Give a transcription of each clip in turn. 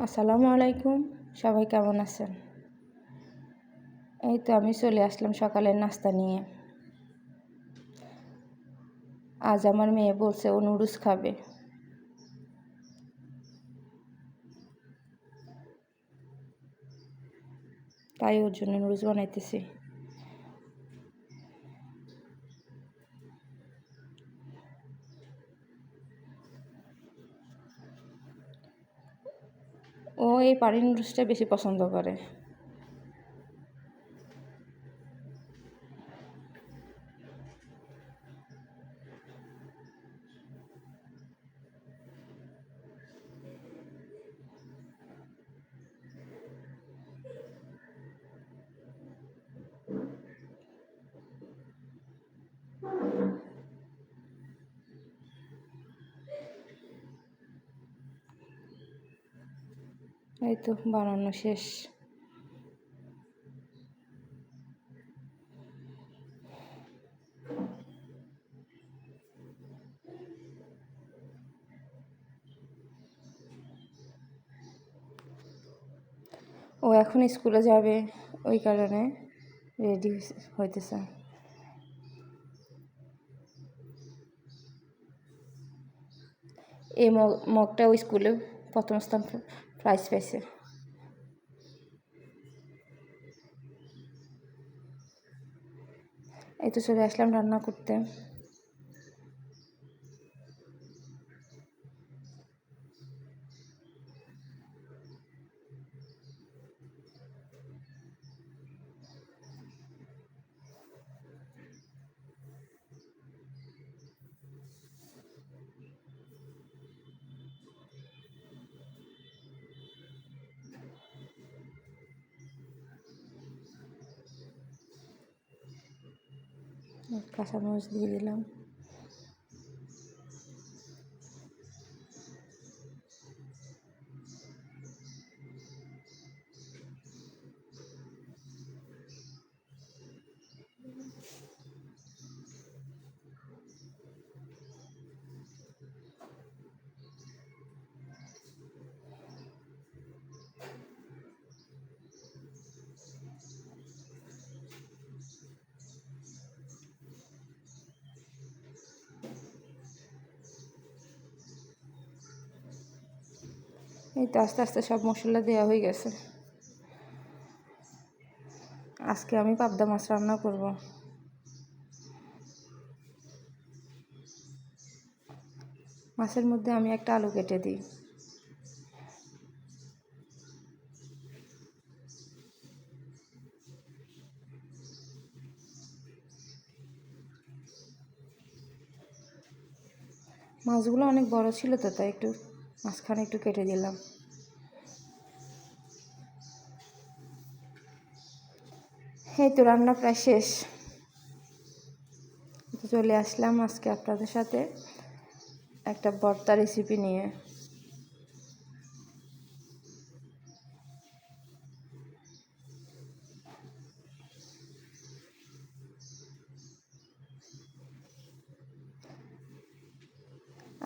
আসসালামু আলাইকুম, সবাই কেমন আছেন? এই তো আমি চলে আসলাম সকালের নাস্তা নিয়ে। আজ আমার মেয়ে বলছে ও নুডলস খাবে। তাই ওর জন্য নুডলস বানাইতেছি। ও এই পানি নুডলসটা বেশি পছন্দ করে। এই তো, বানানো শেষ। ও এখন স্কুলে যাবে, ওই কারণে রেডি হইতেছে। এই মগটা ওই স্কুলে প্রথম স্থান প্রাইজ পাইছে এই তো চলে আসলাম রান্না করতে। কাঁচামরিচ দিয়ে দিলাম। এই তো আস্তে আস্তে সব মশলা দেওয়া হয়ে গেছে। আজকে আমি পাবদা মাছ রান্না করব। মাছের মধ্যে আমি একটা আলু কেটে দিই। মাছগুলো অনেক বড় ছিল তো, তাই একটু মাঝখানে একটু কেটে দিলাম। এই তো রান্না প্রায় শেষ। চলে আসলাম আজকে আপনাদের সাথে একটা ভর্তা রেসিপি নিয়ে।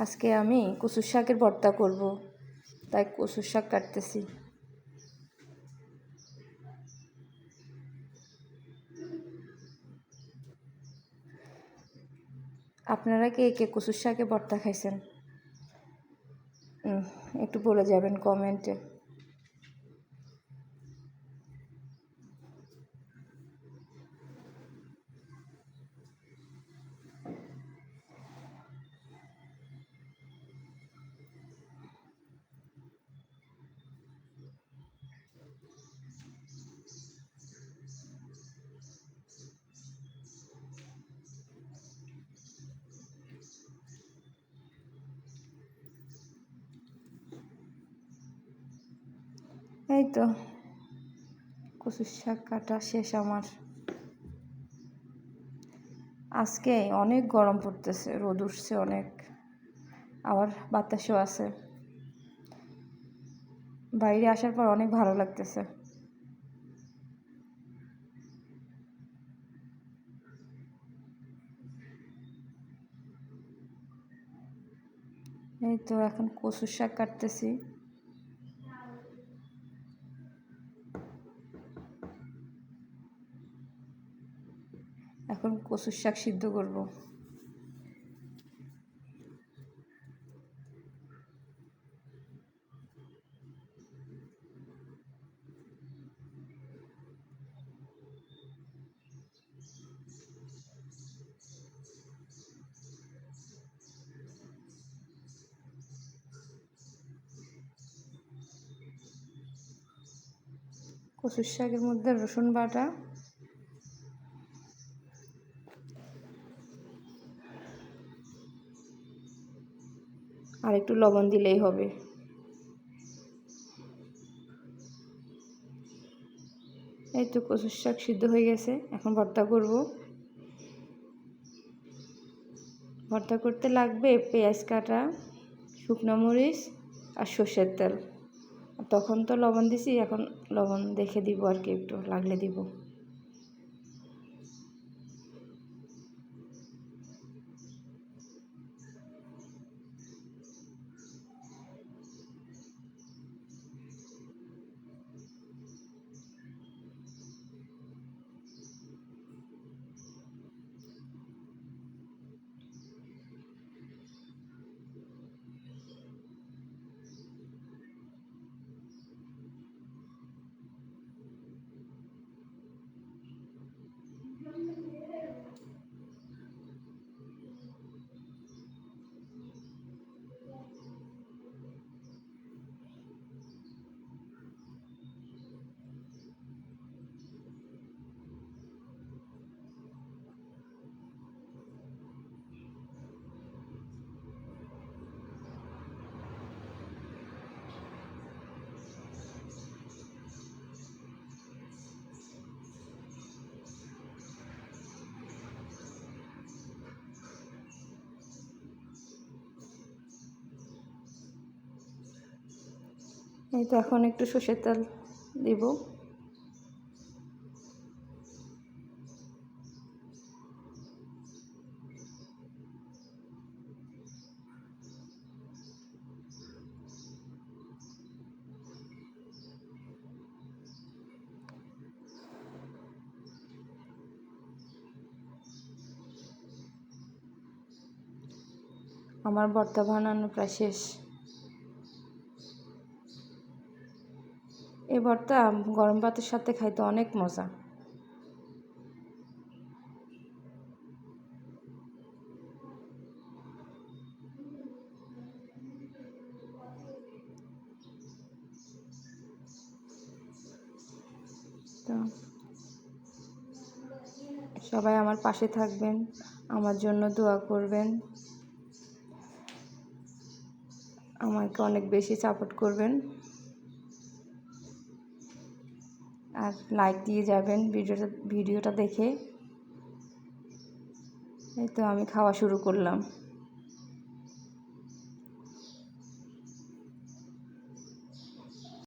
আজকে আমি কচুর শাকের ভর্তা করব। তাই কচুর শাক কাটতেছি। আপনারা কে কে কচুর শাকে ভর্তা খাইছেন? একটু বলে যাবেন কমেন্টে। এই তো, কচুর শাক কাটা শেষ আমার। আজকে অনেক গরম পড়তেছে, রোদ উঠছে অনেক, আবার বাতাসও আছে। বাইরে আসার পর অনেক ভালো লাগতেছে। এই তো এখন কচুর শাক কাটতেছি। এখন কচুর শাক সিদ্ধ করব। কচুর শাকের মধ্যে রসুন বাটা আর একটু লবণ দিলেই হবে। এই তো কচুর শাক সিদ্ধ হয়ে গেছে, এখন ভর্তা করব। ভর্তা করতে লাগবে পেঁয়াজ কাটা, শুকনো মরিচ আর সর্ষের তেল। তখন তো লবণ দিছি, এখন লবণ দেখে দিব আর কি, একটু লাগলে দিব। এই তো এখন একটু সর্ষের তেল দিব। আমার ভর্তা বানানো প্রায় শেষ। এই ভর্তা গরম ভাতের সাথে খাইতে অনেক মজা। সবাই আমার পাশে থাকবেন, আমার জন্য দোয়া করবেন। আমাকে অনেক বেশি সাপোর্ট করবেন। আর লাইক দিয়ে যাবেন ভিডিওটা ভিডিওটা দেখে। এই তো আমি খাওয়া শুরু করলাম।